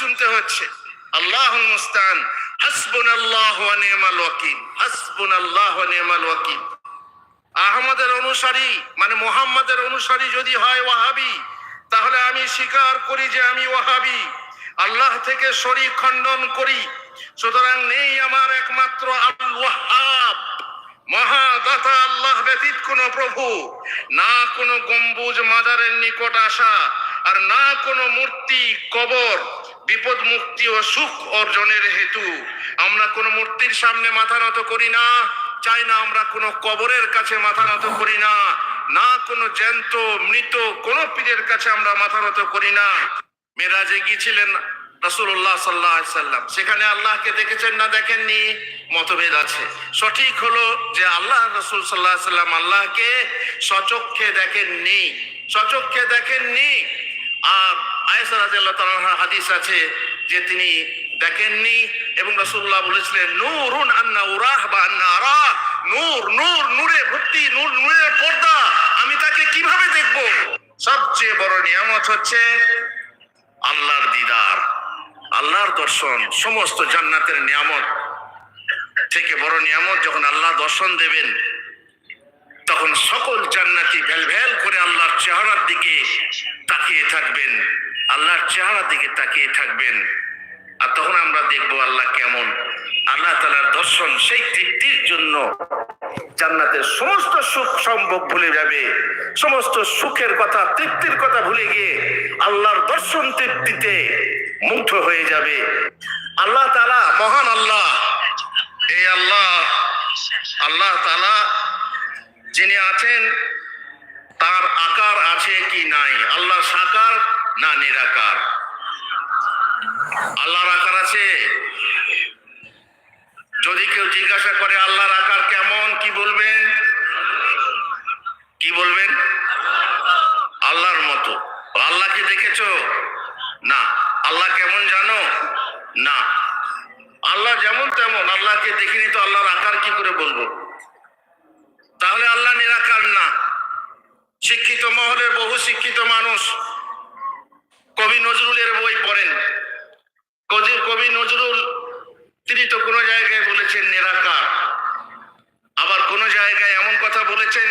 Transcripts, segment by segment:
শুনতে হচ্ছে। আল্লাহ মুস্তান হাসবুন আল্লাহ নিয়মাল ওয়াকিল হাসবুন আল্লাহ নিয়মাল ওয়াকিল। আহমদের অনুসারী মানে মোহাম্মদের অনুসারী যদি হয় ওয়াহাবি, তাহলে আমি স্বীকার করি যে আমি ওয়াহাবি। আল্লাহ থেকে শরীর খণ্ডন করি। সুতরাং নেই আমার একমাত্র আল মহাদাতা আল্লাহ ব্যতীত কোন প্রভু, না কোনো গম্বুজ মাদারের নিকট আসা, আর না কোনো মূর্তি কবর। বিপদ মুক্তি ও সুখ অর্জনের হেতু। আমরা কোনো মূর্তির সামনে মাথা নত করি না, চাই না আমরা কোনো কবরের কাছে মাথা নত করি না না কোনো জ্যান্ত, মৃত, কোন পীরের কাছে আমরা মাথা নত করি না। মেরাজে গিয়েছিলেন রসুল্লাহ সাল্লাহ সাল্লাম। সেখানে আল্লাহকে দেখেছেন না দেখেননি? মতভেদ আছে। সঠিক হলো যে আল্লাহ রসুল সাল্লাহ সাল্লাম আল্লাহকে সচক্ষে দেখেননি। সচক্ষে দেখেননি। আর আয়েসা রাজিয়াল্লাহ তাআলার হাদিস আছে যে তিনি দেখেননি এবং রাসূলুল্লাহ বলেছিলেন, নূরুন আন্না উরাহ বা আন্না আরা, নূর নূর, নূরে ভর্তি, নূর, নূরের পর্দা, আমি তাকে কীভাবে দেখব? সবচেয়ে বড় নিয়ামত হচ্ছে আল্লাহর দিদার, আল্লাহর দর্শন, সমস্ত জান্নাতের নিয়ামত। থেকে বড় নিয়ামত, যখন আল্লাহ দর্শন দেবেন, তখন সকল জান্নাতি ভেল ভেল করে আল্লাহর চেহারার দিকে তাকিয়ে থাকবেন। আল্লাহর চেহারার দিকে তাকিয়ে থাকবেন। আর তখন আমরা দেখব আল্লাহ কেমন। আল্লাহ তালার দর্শন সেই তৃপ্তির জন্য জান্নাতের সমস্ত সুখ সম্ভব ভুলে যাবে। সমস্ত সুখের কথা, তৃপ্তির কথা ভুলে গিয়ে আল্লাহর দর্শন তৃপ্তিতে মুগ্ধ হয়ে যাবে। আল্লাহ তালা মহান আল্লাহ। এই আল্লাহ আল্লাহ তালা যিনি আছেন, তার আকার আছে কি নাই? আল্লাহ সাকার না নিরাকার। আল্লাহর আকার আছে? যদি কেউ জিজ্ঞাসা করে আল্লাহর আকার কেমন? কি বলবেন কি বলবেন আল্লাহর মতো আল্লাহকে দেখেছ না আল্লাহ কেমন জানো না আল্লাহ যেমন তেমন আল্লাহকে দেখিনি তো আল্লাহর আকার কি করে বলব তাহলে আল্লাহ নিরাকার না শিক্ষিত মহলের বহু শিক্ষিত মানুষ কবি নজরুলের বই পড়েন কবি কবি নজরুল তিনি তো কোনো জায়গায় বলেছেন নিরাকার আবার কোন জায়গায় এমন কথা বলেছেন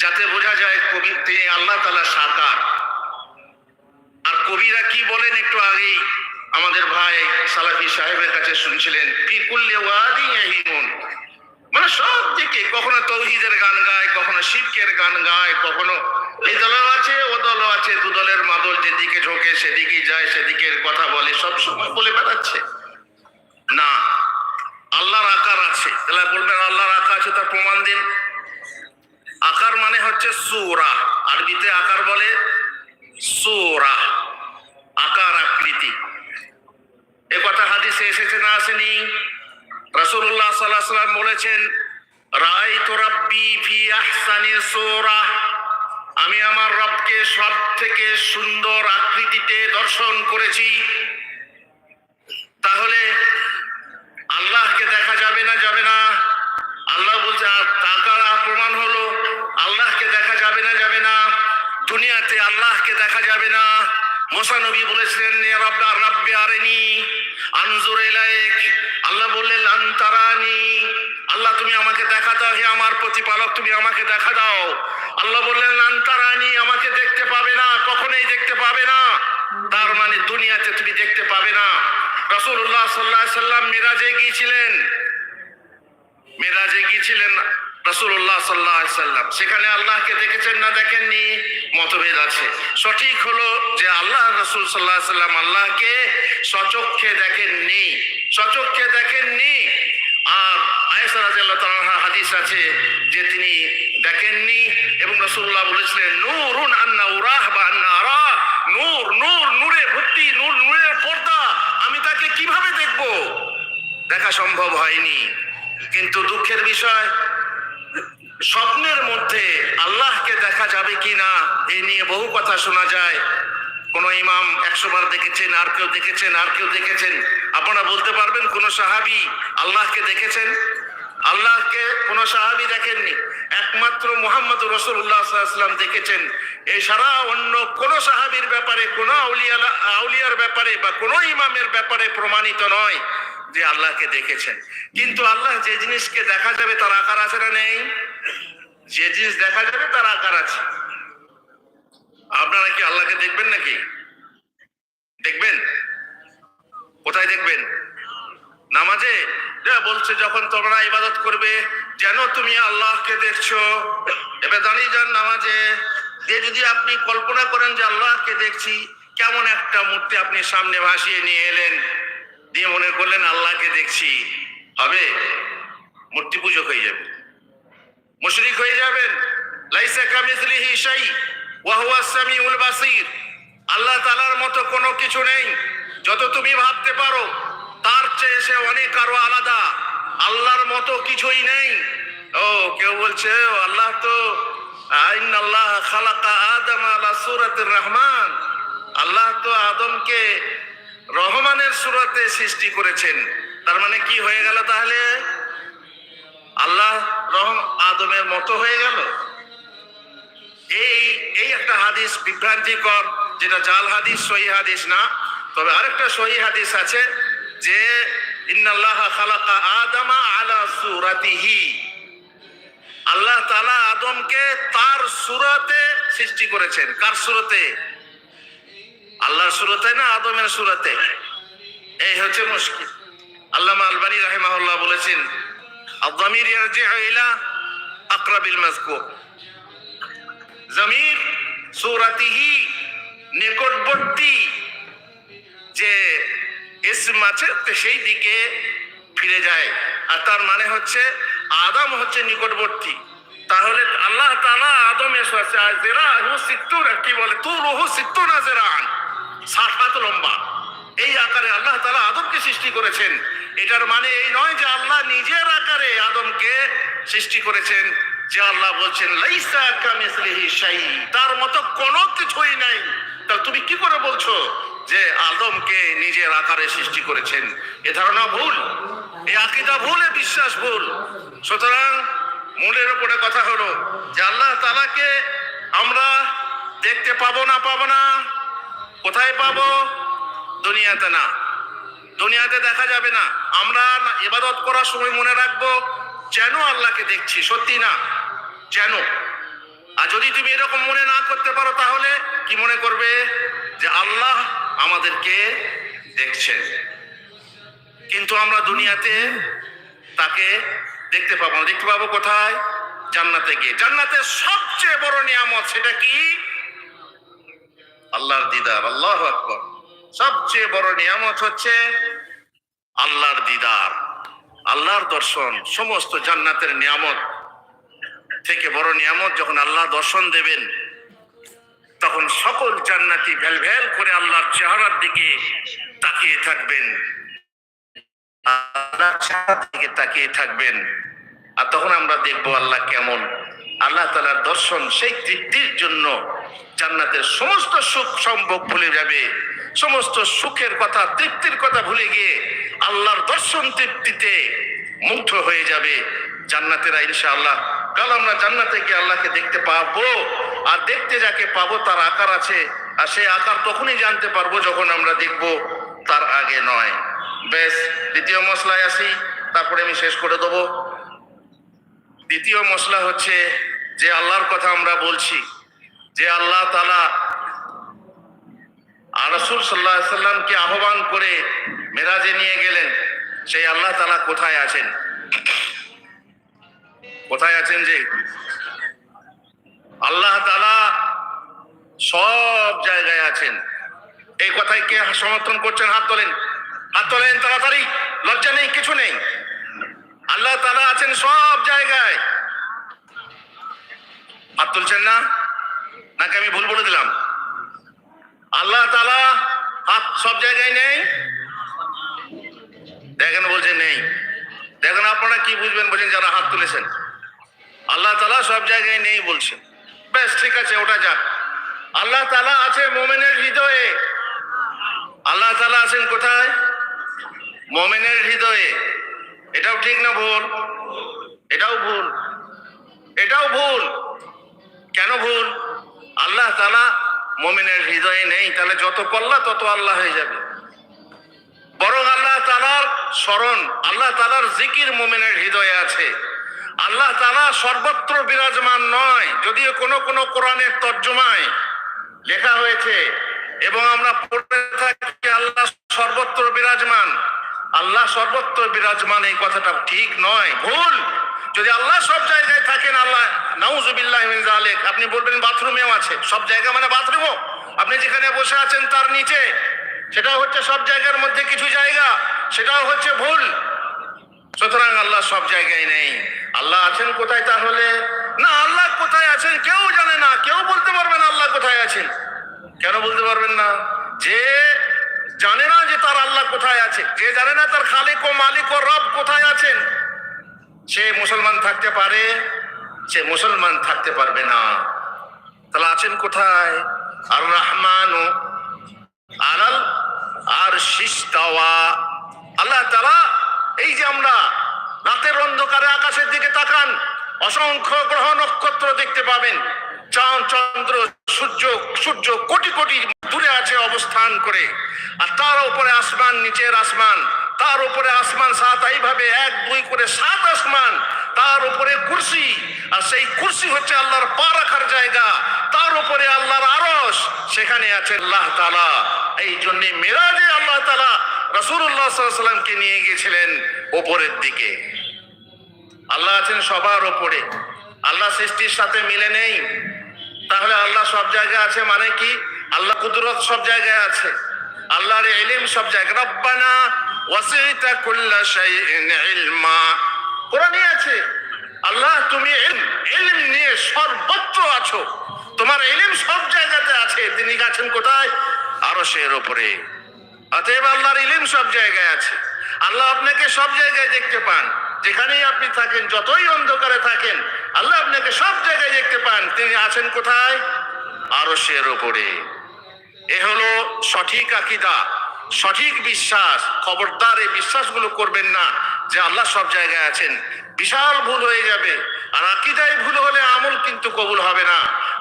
যাতে বোঝা যায় কবি তিনি আল্লাহ তালা সাকার আর কবিরা কি বলেন একটু আগেই আমাদের ভাই সালাফি সাহেবের কাছে শুনছিলেন পিকুল্লে ওয়াদি মানে সব দিকে কখনো তৌহিদের গান গায়, কখনো শিবকের গান গায়, কখনো এই দলও আছে, ও দলও আছে, দু দলের মাদল যেদিকে ঝোঁকে সেদিকেই যায়, সেদিকের কথা বলে, সব সময় বলে বেড়াচ্ছে। না, আল্লাহর আকার আছে। তাহলে বলবেন, আল্লাহর আকার আছে, তার প্রমাণ দিন। আকার মানে হচ্ছে সুরা। আরবিতে আকার বলে সুরা, আকার আকৃতি। এ কথা হাদিসে এসেছে না আসেনি? রাসূলুল্লাহ সাল্লাল্লাহু আলাইহি সাল্লাম বলেছেন, রাআইতু রাব্বি ফি আহসানি সূরা। আমি আমার রবকে সব থেকে সুন্দর আকৃতিতে দর্শন করেছি। তাহলে আল্লাহকে দেখা যাবে না যাবে না? আল্লাহ বলছে তাকার প্রমাণ হলো, আল্লাহকে দেখা যাবে না যাবে না। দুনিয়াতে আল্লাহকে দেখা যাবে না। মোসা নবী বলেছিলেন "ইয়া রাব্বা রাব্বি আরেনি, আনজুর ইলাইক। আল্লাহ বললেন আনতারানি আল্লাহ তুমি আমাকে দেখা দাও, হে আমার প্রতিপালক, তুমি আমাকে দেখা দাও। আল্লাহ বললেন আনতারানি আমাকে দেখতে পাবে না, কখনোই দেখতে পাবে না। তার মানে দুনিয়াতে তুমি দেখতে পাবে না। রাসূলুল্লাহ সাল্লাল্লাহু সাল্লাম মিরাজে গিয়েছিলেন। মেরাজে গিয়েছিলেন রাসূলুল্লাহ সাল্লাহ সাল্লাম। সেখানে আল্লাহকে দেখেছেন না দেখেননি? মতভেদ আছে। সঠিক হলো যে আল্লাহ রসুল সাল্লাহ সাল্লাম আল্লাহকে সচক্ষে দেখেননি। সচক্ষে দেখেননি। আর আয়েসা রাজিয়াল্লাহ তাআলার হাদিস আছে যে তিনি দেখেননি এবং রাসূলুল্লাহ বলেছিলেন, নূরুন আন্না উরাহ বা আন্না আরা। নূর নূর, নূরে ভর্তি নূর নূরের পর্দা। আমি তাকে কীভাবে দেখব? দেখা সম্ভব হয়নি। কিন্তু দুঃখের বিষয় স্বপ্নের মধ্যে আল্লাহকে দেখা যাবে কি না এই নিয়ে বহু কথা শোনা যায়। কোন ইমাম একশো বার দেখেছেন, আর কেউ দেখেছেন, আর কেউ দেখেছেন। আপনারা বলতে পারবেন, কোন সাহাবি আল্লাহকে দেখেছেন? আল্লাহকে কোন সাহাবি দেখেননি? একমাত্র মোহাম্মদ রসুল্লাহ সাল্লাম দেখেছেন। এছাড়া অন্য কোন সাহাবির ব্যাপারে, কোন আউলিয়া, আউলিয়ার ব্যাপারে বা কোন ইমামের ব্যাপারে প্রমাণিত নয় যে আল্লাহকে দেখেছেন। কিন্তু আল্লাহ যে জিনিসকে দেখা যাবে, তার আকার আছে না নেই? যে জিনিস দেখা যাবে, তার আকার আছে। আপনারা কি আল্লাহকে দেখবেন নাকি? দেখবেন? কোথায় দেখবেন? নামাজে? বলছে যখন তোমরা ইবাদত করবে, যেন তুমি আল্লাহকে দেখছ। এবার দাঁড়িয়ে যান নামাজে দিয়ে যদি আপনি কল্পনা করেন যে আল্লাহকে দেখছি, কেমন একটা মূর্তি আপনি সামনে ভাসিয়ে নিয়ে এলেন, দিয়ে মনে করলেন আল্লাহকে দেখছি। হবে? মূর্তি পুজো হয়ে যাবে। মুশরিক হয়ে যাবেন। লাইসা কামিসলিহি শাই, ওয়া হুয়া সামিউল বাসির। আল্লাহ তাআলার মতো কোনো কিছু নেই। যত তুমি ভাবতে পারো, তার চেয়ে সে অনেক আরও আলাদা। আল্লাহর মতো কিছুই নেই। ও, কেউ বলছে আল্লাহ তো আইন আল্লাহ খালাকা আদম আলা সুরাতির রহমান। আল্লাহ তো আদমকে রহমানের সুরাতে সৃষ্টি করেছেন। তার মানে কি হয়ে গেল তাহলে? আল্লাহ রহম আদমের মতো হয়ে গেল? এই এই একটা হাদিস বিভ্রান্তিকর, যেটা জাল হাদিস, সহি হাদিস না। তবে আরেকটা সহি হাদিস আছে যে, ইন্নাল্লাহ খালাকা আদামা আলা সুরাতিহি। আল্লাহ তাআলা আদমকে তার সুরতে সৃষ্টি করেছেন। কার সুরতে? আল্লাহর সুরতে না আদমের সুরতে? এই হচ্ছে মুশকিল। আল্লামা আলবানী রাহিমাহুল্লাহ বলেছেন الضمير يرجع إلى أقرب المذكور জমির সুরাতিহি নিকটবর্তী যে ইসম আছে তো সেই দিকে ফিরে যায় আর তার মানে হচ্ছে আদম হচ্ছে নিকটবর্তী তাহলে আল্লাহ তাআলা আদমের সাথে জেরা হু সিত্তুর কি বলে তু রুহু সিত্তুনা জেরান ষাট হাত লম্বা এই আকারে আল্লাহ তাআলা আদমকে সৃষ্টি করেছেন এটার মানে এই নয় যে আল্লাহ নিজের আকারে আদমকে সৃষ্টি করেছেন, যে আল্লাহ বলছেন তার মতো কোনো কিছুই নাই। তাহলে তুমি কি করে বলছো যে আদমকে নিজের আকারে সৃষ্টি করেছেন? এ ধারণা ভুল এই আকিদা ভুল, এ বিশ্বাস ভুল। সুতরাং মূলের উপরে কথা হলো যে আল্লাহ তালাকে আমরা দেখতে পাবো না পাবো না, কোথায় পাবো? দুনিয়াতে না। দুনিয়াতে দেখা যাবে না। আমরা ইবাদত করার সময় মনে রাখব, যেন আল্লাহকে দেখছি, সত্যি না? যেন। আর যদি তুমি এরকম মনে না করতে পারো, তাহলে কি মনে করবে? যে আল্লাহ আমাদেরকে দেখছেন। কিন্তু আমরা দুনিয়াতে তাকে দেখতে পাবো না। দেখতে পাবো কোথায়? জান্নাতে গিয়ে। জান্নাতের সবচেয়ে বড় নিয়ামত সেটা কি? আল্লাহর দিদার, আল্লাহ আকবর। সবচেয়ে বড় নিয়ামত হচ্ছে আল্লাহর দিদার, আল্লাহর দর্শন, সমস্ত জান্নাতের নিয়ামত। থেকে বড় নিয়ামত যখন আল্লাহ দর্শন দেবেন, তখন সকল জান্নাতি ভ্যাল ভ্যাল করে আল্লাহর চেহারার দিকে তাকিয়ে থাকবেন। আল্লাহর চেহারার দিকে তাকিয়ে থাকবেন। আর তখন আমরা দেখব আল্লাহ কেমন। আল্লাহ তালার দর্শন সেই তৃপ্তির জন্য জান্নাতের সমস্ত সুখ সম্ভব ভুলে যাবে। সমস্ত সুখের কথা, তৃপ্তির কথা ভুলে গিয়ে আল্লাহর দর্শন তৃপ্তিতে মুগ্ধ হয়ে যাবে জান্নাতেরা, ইনশাআল্লাহ। কাল আমরা জান্নাতে গিয়ে আল্লাহকে দেখতে পাবো। আর দেখতে যাকে পাবো, তার আকার আছে। আর সেই আকার তখনই জানতে পারব যখন আমরা দেখব তার আগে নয়। বেশ দ্বিতীয় মশলায় আসি। তারপরে আমি শেষ করে দেবো। দ্বিতীয় মশলা হচ্ছে যে আল্লাহর কথা আমরা বলছি। যে আল্লাহ তালা আর রসুল সাল্লাহ সাল্লামকে আহ্বান করে মেরাজে নিয়ে গেলেন। সেই আল্লাহ তালা কোথায় আছেন? কোথায় আছেন যে? আল্লাহ তালা সব জায়গায় আছেন। এই কথায় কে সমর্থন করছেন? হাত তোলেন। হাত তোলেন তাড়াতাড়ি। লজ্জা নেই, কিছু নেই। আল্লাহ তালা আছেন সব জায়গায়। হাত তুলছেন না? নাকি আমি ভুল বলে দিলাম? আল্লাহ তালা হাত সব জায়গায় নেই? দেখেন, বলছে নেই। দেখেন, আপনারা কি বুঝবেন? বলছেন, যারা হাত তুলেছেন। আল্লাহ তালা সব জায়গায় নেই বলছেন। বেশ, ঠিক আছে, ওটা যাক। আল্লাহ তালা আছে মোমেনের হৃদয়ে। আল্লাহ তালা আছেন কোথায়? মোমেনের হৃদয়ে। এটাও ঠিক না ভুল? এটাও ভুল। এটাও ভুল। কেন ভুল? আল্লাহ তালা মোমেনের হৃদয়ে নেই, তাহলে যত কল্লা তত আল্লাহ হয়ে যাবে। বরং আল্লাহ তালার স্মরণ, আল্লাহ তালার জিকির মোমেনের হৃদয়ে আছে। আল্লাহ তালা সর্বত্র বিরাজমান নয়, যদিও কোনো কোনো কোরআনের তর্জমায় লেখা হয়েছে, এবং আমরা পড়ে থাকি আল্লাহ সর্বত্র বিরাজমান। আল্লাহ সর্বত্র বিরাজমান, এই কথাটা ঠিক নয়, ভুল। যদি আল্লাহ সব জায়গায় থাকেন, আল্লাহ, নাউজুবিল্লাহ আপনি বলবেন বাথরুমেও আছে। সব জায়গা মানে বাথরুমও। আপনি যেখানে বসে আছেন তার নিচে। সেটাও হচ্ছে সব জায়গার মধ্যে কিছু জায়গা। সেটাও হচ্ছে ভুল। সুতরাং আল্লাহ সব জায়গায় নেই। আল্লাহ আছেন কোথায় তাহলে? না, আল্লাহ কোথায় আছেন কেউ জানে না। কেউ বলতে পারবে না আল্লাহ কোথায় আছেন। কেন বলতে পারবেন না? যে জানে না যে তার আল্লাহ কোথায় আছে। যে জানে না তার খালিক ও মালিক ও রব কোথায় আছেন। সে মুসলমান থাকতে পারে, সে মুসলমান থাকতে পারবে না। তাহলে আছেন কোথায়? আর রহমান আর শিস্তাওয়া আল্লাহ তালা এই যে আমরা রাতের অন্ধকারে আকাশের দিকে তাকান, অসংখ্য গ্রহ নক্ষত্র দেখতে পাবেন। চাঁদ, চন্দ্র, সূর্য সূর্য কোটি কোটি দূরে আছে অবস্থান করে। আর তার উপরে আসমান, নিচের আসমান। তার উপরে আসমান সাত, এইভাবে এক, দুই করে সাত আসমান, তার উপরে কুরসি, আর সেই কুরসি হচ্ছে আল্লাহর পা রাখার জায়গা। তার উপরে আল্লাহর আরস সেখানে আছে আল্লাহ তালা এই জন্য মেরাজে আল্লাহ তালা রসুল্লাহ সাল্লামকে নিয়ে গেছিলেন ওপরের দিকে। আল্লাহ আছেন সবার ওপরে আল্লাহ সৃষ্টির সাথে মিলে নেই। তাহলে আল্লাহ সব জায়গায় আছে মানে কি? আল্লাহ কুদরত সব জায়গায় আছে। আল্লাহর এলিম সব জায়গায়। রব্বানা ওয়াসিতা কুল্লা শাইইন ইলমা। কোরআনই আছে, আল্লাহ তুমি ইলম নিয়ে সর্বত্র আছো। তোমার ইলম সব জায়গাতে আছে, তিনি আছেন কোথায়? আরশের উপরে অতএব আল্লাহর ইলিম সব জায়গায় আছে। আল্লাহ আপনাকে সব জায়গায় দেখতে পান। যেখানেই আপনি থাকেন, যতই অন্ধকারে থাকেন, আল্লাহ আপনাকে সব জায়গায় দেখতে পান। তিনি আছেন কোথায়? আরশের ওপরে। এ হলো সঠিক আকিদা। সঠিক বিশ্বাস, খবরদার এই বিশ্বাসগুলো করবেন না যে আল্লাহ সব জায়গায় আছেন। বিশাল ভুল হয়ে যাবে। আর আকিদায় ভুল হলে আমল কিন্তু কবুল হবে না।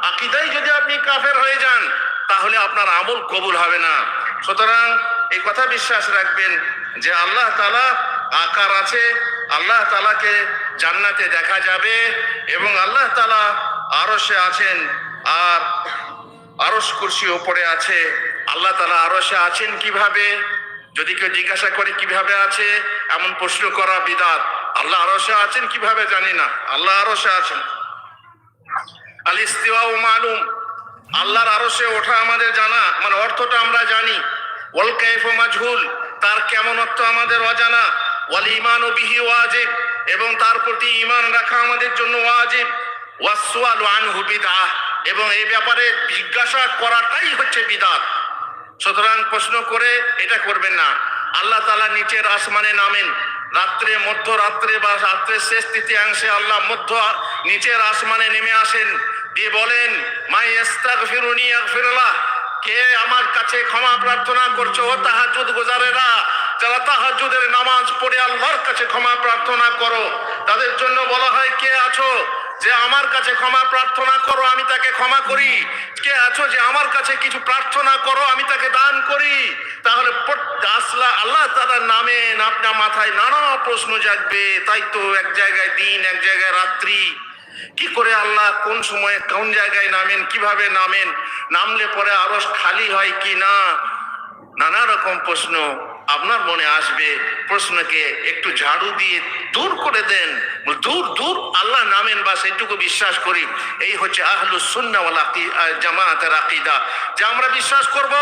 আকিদাই যদি আপনি কাফের হয়ে যান, তাহলে আপনার আমল কবুল হবে না। সুতরাং এই কথা বিশ্বাস রাখবেন যে আল্লাহ তালা আকার আছে, আল্লাহ তালাকে জান্নাতে দেখা যাবে এবং আল্লাহ তালা আরশে আছেন আর আরস কুরসি ওপরে আছে। আল্লাহ তালা আরসে আছেন কীভাবে? যদি কেউ জিজ্ঞাসা করে কীভাবে আছে, এমন প্রশ্ন করা বিদাত। আল্লাহ আরসে আছেন কীভাবে জানি না। আল্লাহ আরসে আছেন। আল ও মালুম। আল্লাহর আরশে ওঠা আমাদের জানা মানে অর্থটা আমরা জানি। ওয়াল কাইফ মাজহুল। তার কেমন অর্থ আমাদের অজানা। ওয়াল ইমান ও বিহি ওয়াজিব। এবং তার প্রতি ঈমান রাখা আমাদের জন্য ওয়াজিব। ওয়াসওয়ালু আনহু বিদআহ। এবং এই ব্যাপারে জিজ্ঞাসা করাটাই হচ্ছে বিদাত সুতরাং প্রশ্ন করে এটা করবেন না। আল্লাহ তালা নিচের আসমানে নামেন। রাত্রে মধ্য রাত্রে বা রাত্রের শেষ তৃতীয়াংশে আল্লাহ মধ্য, নিচের আসমানে নেমে আসেন। দিয়ে বলেন মাই ইস্তাগফিরুনি আগফিরুল্লাহ কে আমার কাছে ক্ষমা প্রার্থনা করছ? ও তাহাজ্জুদ গোজারেরা, যারা তাহাজ্জুদের নামাজ পড়ে আল্লাহর কাছে ক্ষমা প্রার্থনা করো। তাদের জন্য বলা হয়, কে আছো? যে আমার কাছে ক্ষমা প্রার্থনা করো, আমি তাকে ক্ষমা করি। কে আছো যে আমার কাছে কিছু প্রার্থনা করো, আমি তাকে দান করি? তাহলে আসলা আল্লাহ তালার নামে আপনার মাথায় নানা প্রশ্ন জাগবে। তাই তো এক জায়গায় দিন, এক জায়গায় রাত্রি। কি করে আল্লাহ কোন সময়ে কোন জায়গায় নামেন, কীভাবে নামেন? নামলে পরে আরও খালি হয় কি না? নানা রকম প্রশ্ন। আপনার মনে আসবে প্রশ্নকে একটু ঝাড়ু দিয়ে দূর করে দেন। দূর দূর আল্লাহ নামেন বা সেটুকু বিশ্বাস করি। এই হচ্ছে আহলু সুন্নাওয়ালা জামাতের আকিদা। যে আমরা বিশ্বাস করব,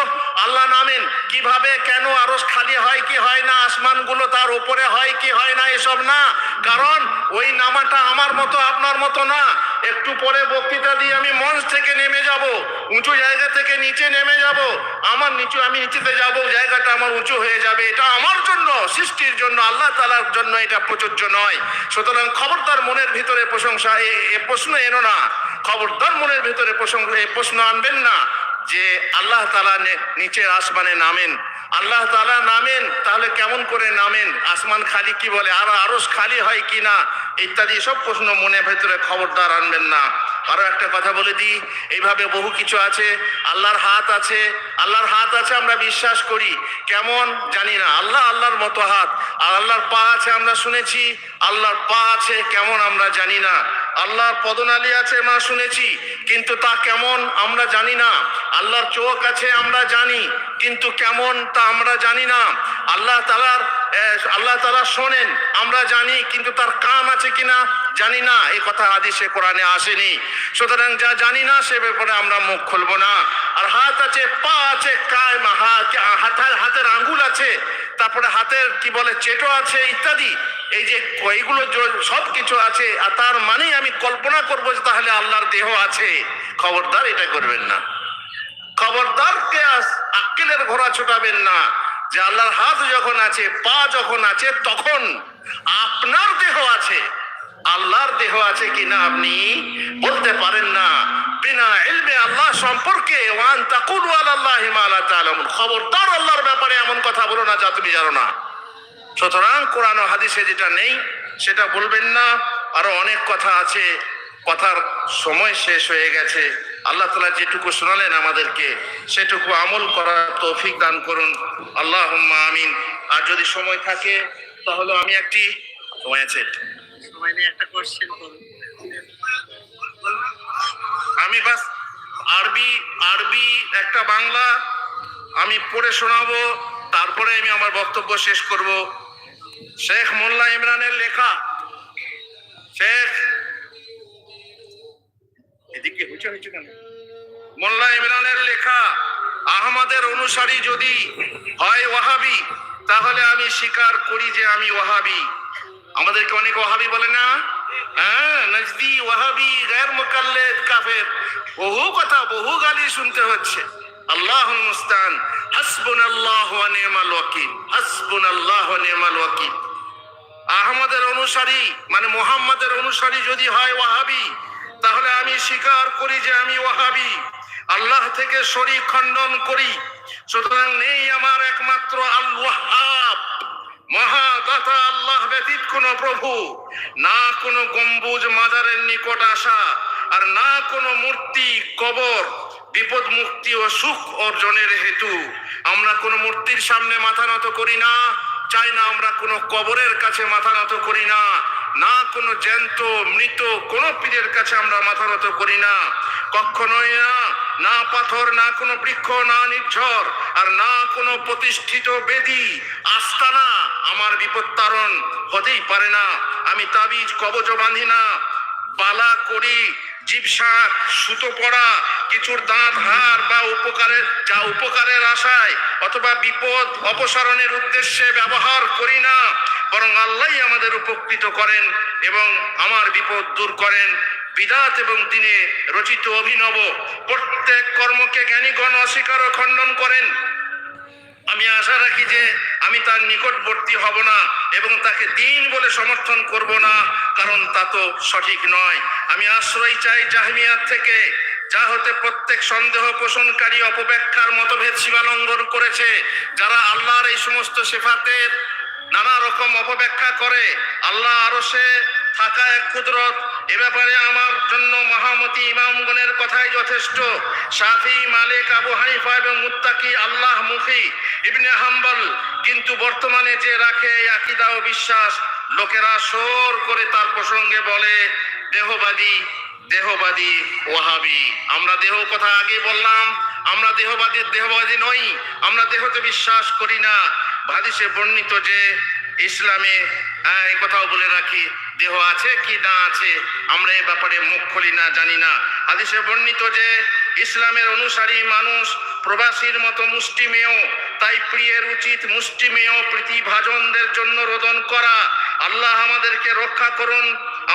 আল্লাহ নামেন। কীভাবে, কেন আরও খালি হয় কি হয় না, আসমানগুলো তার উপরে হয় কি হয় না, এসব না। কারণ ওই নামাটা আমার মতো, আপনার মতো না। একটু পরে বক্তৃতা দিয়ে আমি মঞ্চ থেকে নেমে যাব, উঁচু জায়গা থেকে নিচে নেমে যাব। আমার নিচু, আমি নিচেতে যাব, জায়গাটা আমার উঁচু হয়ে যাবে। এটা আমার জন্য, সৃষ্টির জন্য, আল্লাহ তালার জন্য এটা প্রযোজ্য নয়। সুতরাং খবরদার মনের ভিতরে প্রশংসা, এ প্রশ্ন এনো না। খবরদার মনের ভিতরে প্রশংসা, এ প্রশ্ন আনবেন না যে আল্লাহ তালা নিচের আসমানে নামেন। আল্লাহ তাআলা নামেন, তাহলে কেমন করে নামেন? আসমান খালি কি বলে, আর আরস খালি হয় কি না? ইত্যাদি সব প্রশ্ন মনে ভেতরে খবরদার আনবেন না। আরও একটা কথা বলে দিই, এইভাবে বহু কিছু আছে, আল্লাহর হাত আছে, আল্লাহর হাত আছে আমরা বিশ্বাস করি। কেমন? জানি না, আল্লাহ আল্লাহর মতো হাত, আর আল্লাহর পা আছে আমরা শুনেছি, আল্লাহর পা আছে কেমন আমরা জানি না। আল্লাহর পদনালী আছে মা শুনেছি, কিন্তু তা কেমন আমরা জানি না। আল্লাহর চোখ আছে আমরা জানি, কিন্তু কেমন তা আমরা জানি না। আল্লাহ তালার আল্লাহ তালা শোনেন, আমরা জানি, কিন্তু তার কান আছে কিনা জানি না। এই কথা হাদিসে, কোরআনে আসেনি। সুতরাং যা জানি না, সে ব্যাপারে আমরা মুখ খুলবো না। আর হাত আছে, পা আছে কায় হাত হাতের হাতের আঙ্গুল আছে তারপরে হাতের কি বলে চেটো আছে ইত্যাদি, এই যে এইগুলো সব কিছু আছে, আর তার মানেই আমি কল্পনা করব যে তাহলে আল্লাহর দেহ আছে। খবরদার এটা করবেন না। খবরদার কে আক্কেলের ঘোড়া ছোটাবেন না। যে আল্লাহর হাত যখন আছে, পা যখন আছে, তখন আপনার দেহ আছে। আল্লাহর দেহ আছে কিনা আপনি বলতে পারেন না। বিনা ইলমে আল্লাহ সম্পর্কে ওয়ান লা খবরদার ব্যাপারে এমন কথা বলো না যা তুমি জানো না। সুতরাং কোরআন ও হাদিসে যেটা নেই সেটা বলবেন না। আরও অনেক কথা আছে কথার সময় শেষ হয়ে গেছে। আল্লাহ তালা যেটুকু শোনালেন আমাদেরকে সেটুকু আমল করার তৌফিক দান করুন। আল্লাহ আমিন। আর যদি সময় থাকে তাহলে আমি একটি সময় আছে? সময় নিয়ে একটা কোশ্চেন আমি বাস আরবি আরবি একটা বাংলা আমি পড়ে শোনাবো। তারপরে আমি আমার বক্তব্য শেষ করব। শেখ মোল্লা ইমরানের লেখা। শেখ, এদিকে হয়েছে হয়েছে কেন? মোল্লা ইমরানের লেখা, আহমদের অনুসারী যদি হয় ওয়াহাবি, তাহলে আমি স্বীকার করি যে আমি ওয়াহাবি। আমাদেরকে অনেক ওয়াহাবি বলে না? হ্যাঁ নজদি, ওয়াহাবি গায়ের মোকাল্লেদ, কাফের। বহু কথা, বহু গালি শুনতে হচ্ছে। আল্লাহ মুস্তান। হাসবুন আল্লাহ নেমাল ওয়াকিল হাসবুন আল্লাহ নেমাল আহমদের অনুসারী মানে মোহাম্মদের অনুসারী যদি হয় ওয়াহাবি, তাহলে আমি স্বীকার করি যে আমি ওয়াহাবি। আল্লাহ থেকে শরীর খণ্ডন করি। সুতরাং নেই আমার একমাত্র আল ওয়াহাব মহাদাতা আল্লাহ ব্যতীত কোন প্রভু, না কোনো গম্বুজ মাজারের নিকট আসা, আর না কোনো মূর্তি কবর বিপদ মুক্তি ও সুখ অর্জনের হেতু। আমরা কোনো মূর্তির সামনে মাথা নত করি না, চাই না আমরা কোনো কবরের কাছে মাথা নত করি না না কোনো জ্যান্ত, মৃত, কোনো পীরের কাছে আমরা মাথা নত করি না। কখনোই না না পাথর, না কোনো বৃক্ষ, না নির্ঝর, আর না কোনো প্রতিষ্ঠিত বেদি, আস্তানা আমার বিপত্তারণ হতেই পারে না। আমি তাবিজ, কবচ বাঁধি না পালা করি জীবশাক সুতো পড়া কিছুর দাঁত হার বা উপকারের, যা উপকারের আশায় অথবা বিপদ, অপসারণের উদ্দেশ্যে ব্যবহার করি না, বরং আল্লাহ আমাদের উপকৃত করেন এবং আমার বিপদ দূর করেন। বিদাত এবং দিনে রচিত অভিনব, প্রত্যেক কর্মকে জ্ঞানীগণ অস্বীকার খণ্ডন করেন। আমি আশা রাখি যে আমি তার নিকটবর্তী হব না এবং তাকে দিন বলে সমর্থন করব না, কারণ তা তো সঠিক নয়। আমি আশ্রয় চাই জাহমিয়াত থেকে, যা হতে প্রত্যেক সন্দেহ পোষণকারী অপব্যাখ্যার মতভেদ সীমালঙ্ঘন করেছে, যারা আল্লাহর এই সমস্ত সেফাতের নানা রকম অপব্যাখ্যা করে। আল্লাহ আরও সে থাকা এক কুদরত, এ ব্যাপারে আমার জন্য মহামতি ইমামগণের কথাই যথেষ্ট। সাফি, মালিক, আবু হানিফা এবং মুত্তাকি আল্লাহ মুখী ইবনে হাম্বল বর্তমানে যে রাখে আকিদা ও বিশ্বাস, লোকেরা সোর করে তার প্রসঙ্গে বলে, দেহবাদী দেহবাদী ওহাবি আমরা দেহ কথা আগে বললাম, আমরা দেহবাদী দেহবাদী নই, আমরা দেহতে বিশ্বাস করি না। হাদিসে বর্ণিত যে ইসলামে হ্যাঁ এই কথাও বলে রাখি, দেহ আছে কি না আছে, আমরা এ ব্যাপারে মুখ খুলি না, জানি না। হাদিসে বর্ণিত যে ইসলামের অনুসারী মানুষ প্রবাসীর মতো মুষ্টিমেয়, তাই প্রিয়ের উচিত মুষ্টিমেয় প্রীতিভাজনদের জন্য রোদন করা। আল্লাহ আমাদেরকে রক্ষা করুন,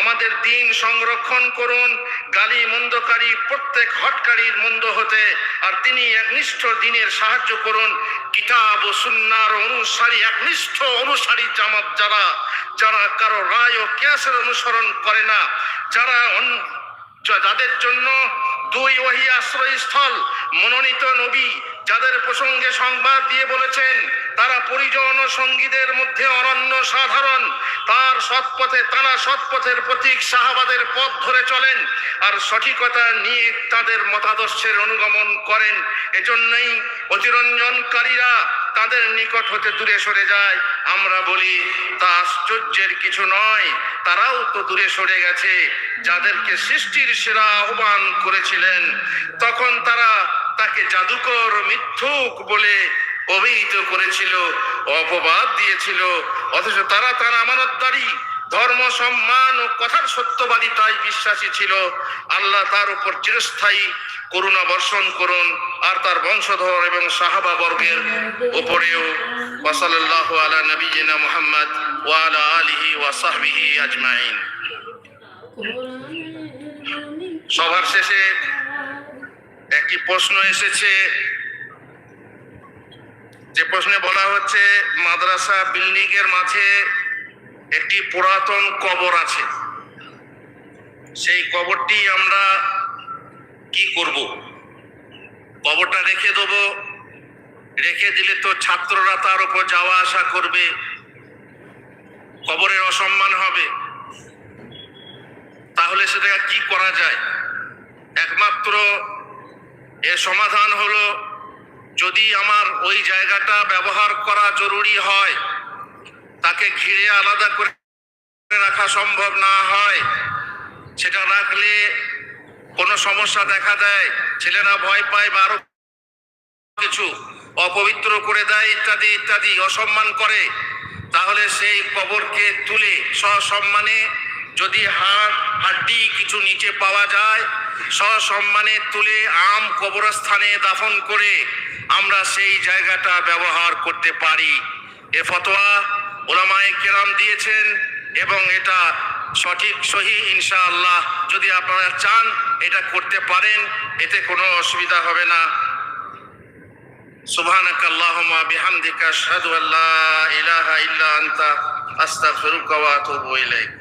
আমাদের দিন সংরক্ষণ করুন, গালি মন্দকারী প্রত্যেক হটকারীর মন্দ হতে, আর তিনি একনিষ্ঠ দিনের সাহায্য করুন। কিতাব ও সুন্নার অনুসারী একনিষ্ঠ অনুসারী জামাত যারা যারা কারও রায় ও কেয়াসের অনুসরণ করে না, যারা যাদের জন্য দুই ওহি আশ্রয়স্থল, মনোনীত নবী, যাদের প্রসঙ্গে সংবাদ দিয়ে বলেছেন, তারা পরিজন ও সঙ্গীদের মধ্যে অনন্য সাধারণ। তার সৎপথে, তারা সৎপথের প্রতীক শাহাবাদের পথ ধরে চলেন আর সঠিকতা নিয়ে তাদের মতাদর্শের অনুগমন করেন। এজন্যই অতিরঞ্জনকারীরা তাদের নিকট হতে দূরে সরে যায়। আমরা বলি, তা আশ্চর্যের কিছু নয়। তারাও তো দূরে সরে গেছে। যাদেরকে সৃষ্টির সেরা আহ্বান করেছিলেন, তখন তারা তাকে জাদুকর মিথ্যুক বলে অভিহিত করেছিল, অপবাদ দিয়েছিল। অথচ তারা তার আমানতদারি ধর্ম, সম্মান ও কথার সত্যবাদিতায় বিশ্বাসী ছিল। আল্লাহ তার উপর চিরস্থায়ী করুণা বর্ষণ করুন আর তার বংশধর এবং সাহাবা বর্গের উপরেও। ওয়াসাল্লাহ আলা নবীনা মুহাম্মদ ওয়া আলা আলিহি ওয়া সাহবিহি আজমাইন। সবার শেষে একটি প্রশ্ন এসেছে। যে প্রশ্নে বলা হচ্ছে, মাদ্রাসা বিল্ডিং এর মাঝে একটি পুরাতন কবর আছে। সেই কবরটি আমরা কি করব? কবরটা রেখে দেবো। রেখে দিলে তো ছাত্ররা তার উপর যাওয়া আসা করবে। কবরের অসম্মান হবে। তাহলে সেটা কি করা যায়? একমাত্র এর সমাধান হলো, যদি আমার ওই জায়গাটা ব্যবহার করা জরুরি হয় তাকে ঘিরে আলাদা করে রাখা সম্ভব না হয়। সেটা রাখলে কোনো সমস্যা দেখা দেয়। ছেলেরা ভয় পায় বা কিছু। অপবিত্র করে দেয়, ইত্যাদি ইত্যাদি, অসম্মান করে। তাহলে সেই কবরকে তুলে সসম্মানে যদি হাড়, হাড্ডি কিছু নিচে পাওয়া যায়, সসম্মানে তুলে আম কবরস্থানে দাফন করে আমরা সেই জায়গাটা ব্যবহার করতে পারি। এ ফতোয়া ওলামায়ে কেরাম দিয়েছেন এবং এটা সঠিক সহি ইনশাআল্লাহ যদি আপনারা চান এটা করতে পারেন এতে কোনো অসুবিধা হবে না سبحانك اللهم بحمدك أشهد أن لا إله إلا أنت أستغفرك وأتوب إليك